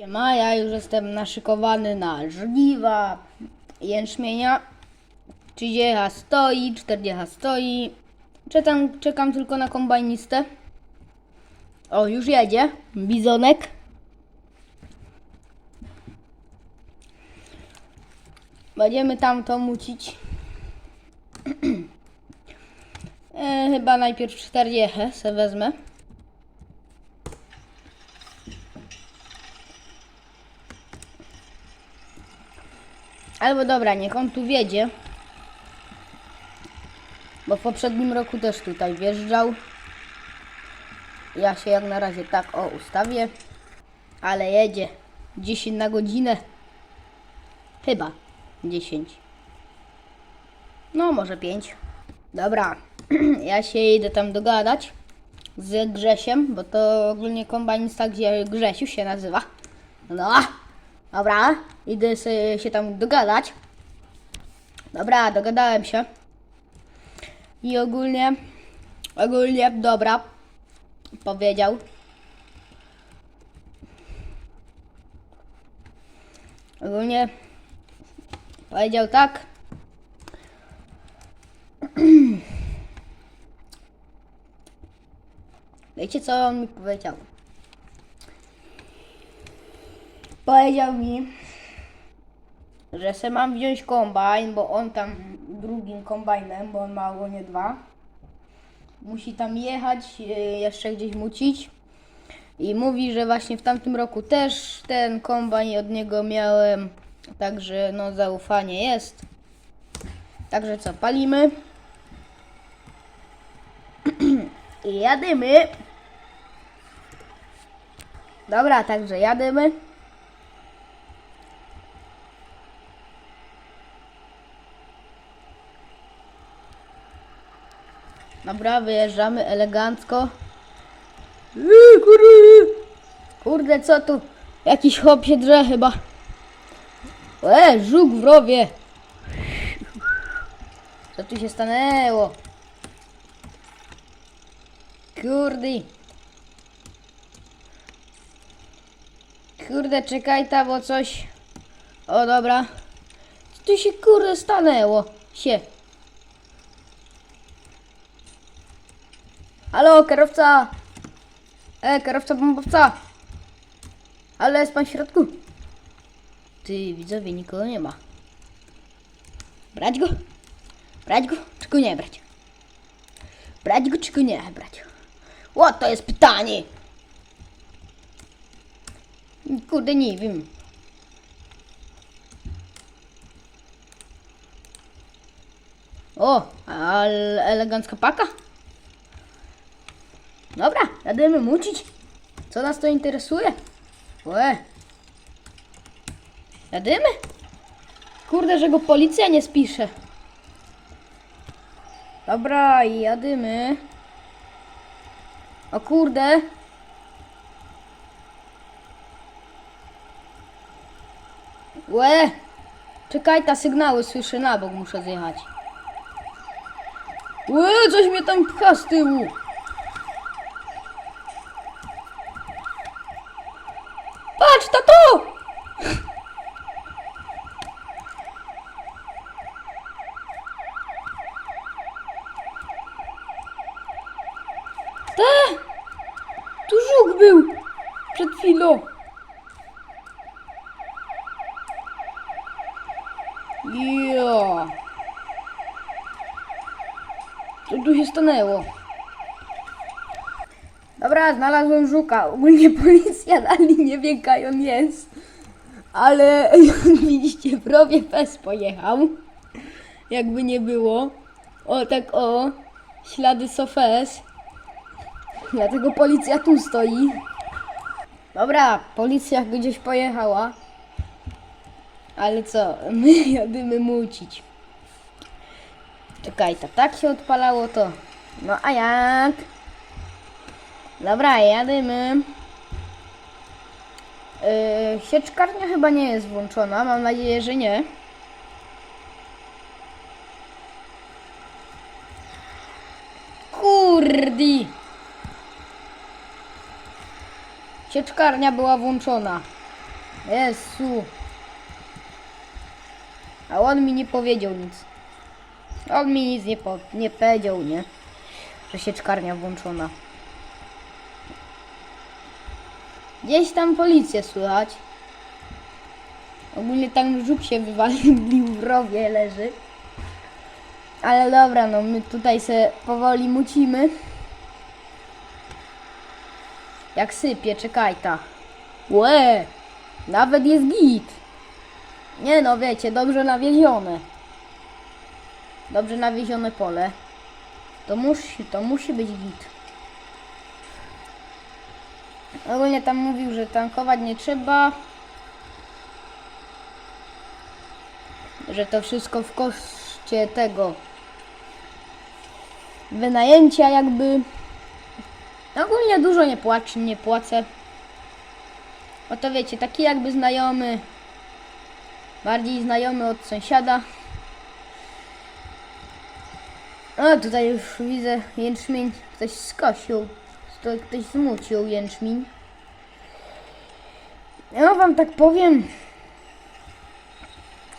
Siema, ja już jestem naszykowany na żniwa jęczmienia. 30 stoi, 40 stoi. Czekam, czekam tylko na kombajnistę. O, już jedzie. Bizonek. Będziemy tam to mucić. e, chyba najpierw 40 se wezmę. Albo dobra, niech on tu wiedzie. Bo w poprzednim roku też tutaj wjeżdżał. Ja się jak na razie tak o ustawię. Ale jedzie 10 na godzinę. Chyba 10. No, może 5. Dobra, ja się idę tam dogadać z Grzesiem, bo to ogólnie kombajnista, gdzie Grzesiu się nazywa. No, dobra, idę sobie się tam dogadać. Dobra, dogadałem się. I ogólnie, ogólnie, dobra, powiedział. Ogólnie powiedział tak. Wiecie co on mi powiedział? Powiedział mi, że se mam wziąć kombajn, bo on tam drugim kombajnem, bo on ma nie dwa. Musi tam jechać, e, jeszcze gdzieś mucić. I mówi, że właśnie w tamtym roku też ten kombajn od niego miałem. Także no zaufanie jest. Także co, palimy. I jadymy. Dobra, także jadymy. Dobra, wyjeżdżamy elegancko. Kurde, co tu? Jakiś chłop się drze chyba. E, żuk w rowie. Co tu się stanęło? Kurde. Kurde, czekaj ta, bo coś... O, dobra. Co tu się kurde stanęło? Sie. Halo, kierowca! E, kierowca bombowca! Ale jest pan w środku? Ty, widzowie, nikogo nie ma. Brać go? Brać go, czy go nie brać? Brać go, czy go nie brać? O, to jest pytanie! Kurde, nie wiem. O, ale elegancka paka. Dobra, jademy mucić. Co nas to interesuje? Łe. Jadymy? Kurde, że go policja nie spisze. Dobra, jadymy. O kurde. Łe. Czekaj, ta sygnały słyszę na bok, muszę zjechać. Łe, coś mnie tam pcha z tyłu. Patrz, tato! Te! Tu żuk był! Przed chwilą. Jo. Co tu się stanęło? Dobra, znalazłem żuka. Ogólnie policja dalej nie wie, jaka on jest. Ale jak widzicie, w rowie pes pojechał. Jakby nie było. O, tak o. Ślady sofes. Dlatego policja tu stoi. Dobra, policja gdzieś pojechała. Ale co, my jadymy mucić. Czekaj, to tak się odpalało to. No a jak? Dobra, jadymy. Yy, sieczkarnia chyba nie jest włączona, mam nadzieję, że nie. Kurdi! Sieczkarnia była włączona. Jezu. A on mi nie powiedział nic. On mi nic nie, po, nie powiedział, nie? Że sieczkarnia włączona. Gdzieś tam policję słychać. Ogólnie tam żuk się wywalił w rowie, leży. Ale dobra, no my tutaj se powoli mucimy. Jak sypie, czekaj ta. Łe! Nawet jest git. Nie no, wiecie, dobrze nawiezione. Dobrze nawiezione pole. To musi, to musi być git. Ogólnie tam mówił, że tankować nie trzeba. Że to wszystko w koszcie tego wynajęcia jakby. Ogólnie dużo nie płacę, nie płacę. O to wiecie, taki jakby znajomy, bardziej znajomy od sąsiada. O, tutaj już widzę jęczmień, ktoś skosił, to ktoś zmucił jęczmień. Ja wam tak powiem,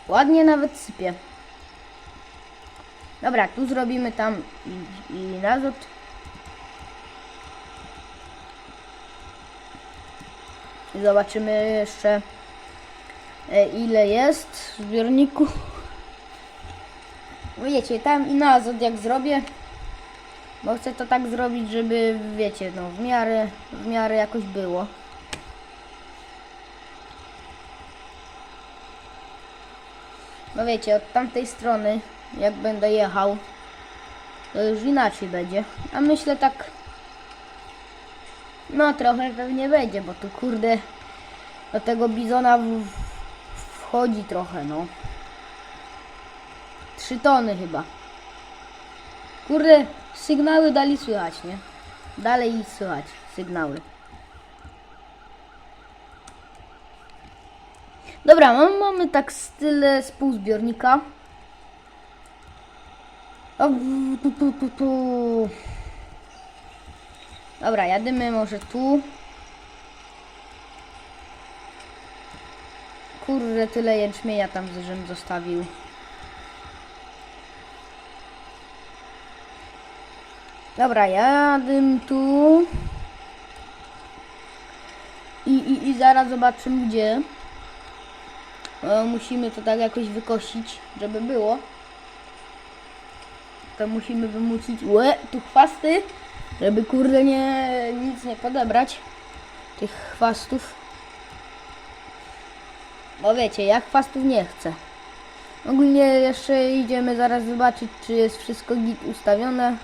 ładnie nawet sypie. Dobra, tu zrobimy tam i, i nazot. Zobaczymy jeszcze e, ile jest w zbiorniku. Wiecie, tam i nazot jak zrobię. Bo chcę to tak zrobić, żeby wiecie, no w miarę, w miarę jakoś było. No wiecie, od tamtej strony, jak będę jechał, to już inaczej będzie. A myślę tak, no trochę pewnie będzie, bo tu kurde, do tego bizona w, wchodzi trochę, no. Trzy tony chyba. Kurde, sygnały dali słychać, nie? Dalej słychać sygnały. Dobra, mam, mamy tak style z pół zbiornika. O, tu, tu, tu, tu. Dobra, jadymy może tu. Kurde, tyle jęczmienia tam żem zostawił. Dobra, jadę tu. I, i, I zaraz zobaczymy gdzie. E, musimy to tak jakoś wykosić, żeby było. To musimy wymucić. Łe, tu chwasty, żeby kurde nie, nic nie podebrać. Tych chwastów. Bo wiecie, ja chwastów nie chcę. Ogólnie jeszcze idziemy zaraz zobaczyć, czy jest wszystko git ustawione.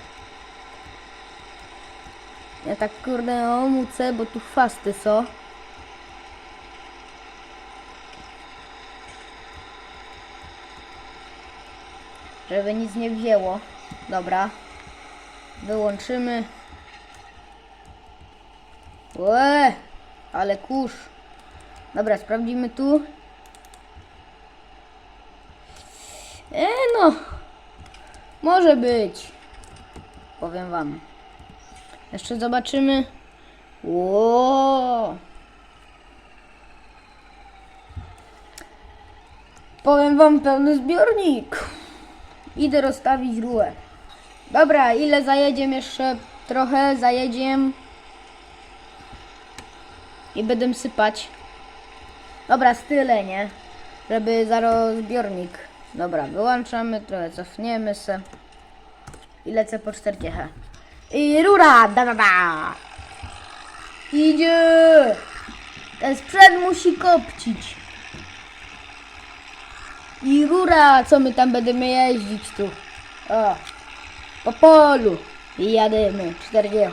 Ja tak kurde omucę, bo tu chwasty są. Żeby nic nie wzięło. Dobra. Wyłączymy. Łe! Ale kurz. Dobra, sprawdzimy tu. E no. Może być. Powiem wam. Jeszcze zobaczymy. Ło. Powiem wam pełny zbiornik. Idę rozstawić rurę. Dobra, ile zajedziemy jeszcze? Trochę zajedziemy. I będę sypać. Dobra, style, nie? Żeby zaraz zbiornik. Dobra, wyłączamy, trochę cofniemy se. I lecę po 40. I rura! Da, da, da! Idzie! Ten sprzęt musi kopcić. I rura, co my tam będziemy jeździć tu? O, po polu. I jadymy, 40.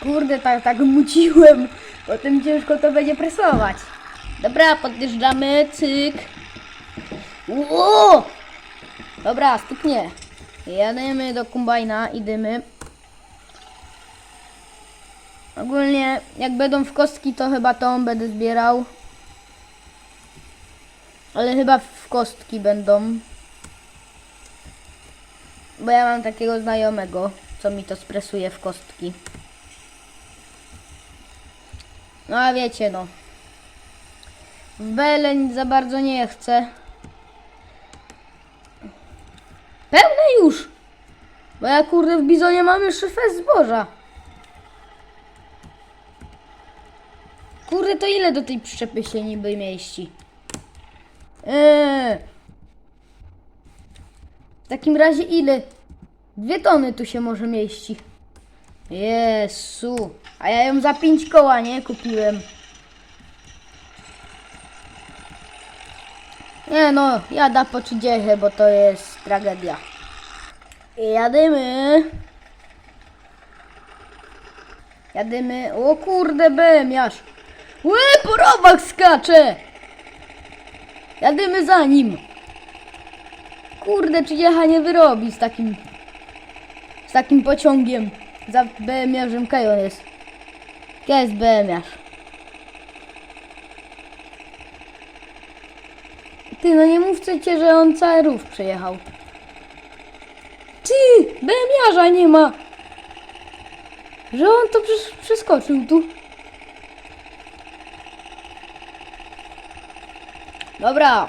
Kurde, tak, tak muciłem. Potem ciężko to będzie presować. Dobra, podjeżdżamy, cyk. Ło! Dobra, stuknie. Jadymy do kombajna, idziemy. Ogólnie, jak będą w kostki, to chyba tą będę zbierał. Ale chyba w kostki będą. Bo ja mam takiego znajomego. co mi to spresuje w kostki. No a wiecie no. W Beleń za bardzo nie chcę. Pełne już! Bo ja kurde w bizonie mam jeszcze fest zboża. Kurde to ile do tej przyczepy się niby mieści? Eee. W takim razie ile? Dwie tony tu się może mieści. Jezu. A ja ją za pięć koła, nie? Kupiłem. Nie no, jada po 30, bo to jest tragedia. Jadymy. Jadymy. O kurde, bęmiarz. Łe, porobak skacze. Jadymy za nim. Kurde, czy jecha nie wyrobi z takim... Z takim pociągiem. Za bęmiarzem Kajon jest. Jest bęmiarz. Ty, no nie mówcie że on cały rów przejechał. Ty, bęmiarza nie ma. Że on to przeskoczył tu. Dobra.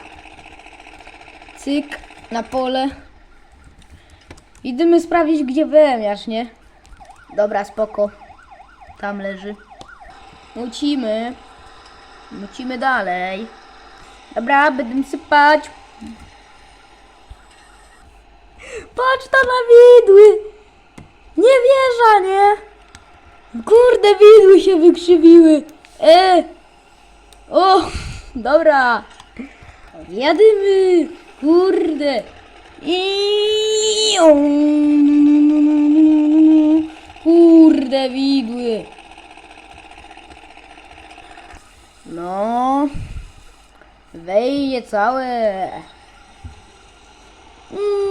Cyk, na pole. Idziemy sprawdzić, gdzie bęmiarz, nie? Dobra, spoko. Tam leży. Mucimy. Mucimy dalej. Dobra, będę sypać. Patrz tam na widły. Nie wierzę, nie? Kurde, widły się wykrzywiły. E. O, dobra. Jadymy. Kurde. I... Kurde, widły. No. Wejdzie całe. Mm.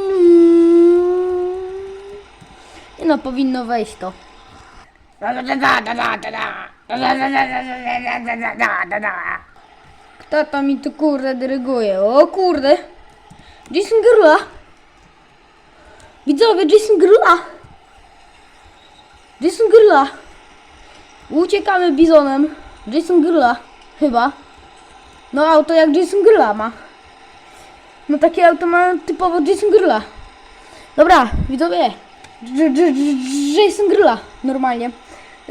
Nie no, powinno wejść to. Kto to mi tu kurde dyryguje? O kurde! Jason Grula! Widzowie, Jason Grula! Jason Grula! Uciekamy bizonem. Jason Grula, chyba. No auto jak Jason Grula ma. No takie auto ma typowo Jason Grula. Dobra, widzowie. Jason Grula, normalnie.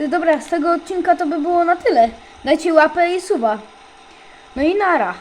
Dobra, z tego odcinka to by było na tyle. Dajcie łapę i suba. No i nara.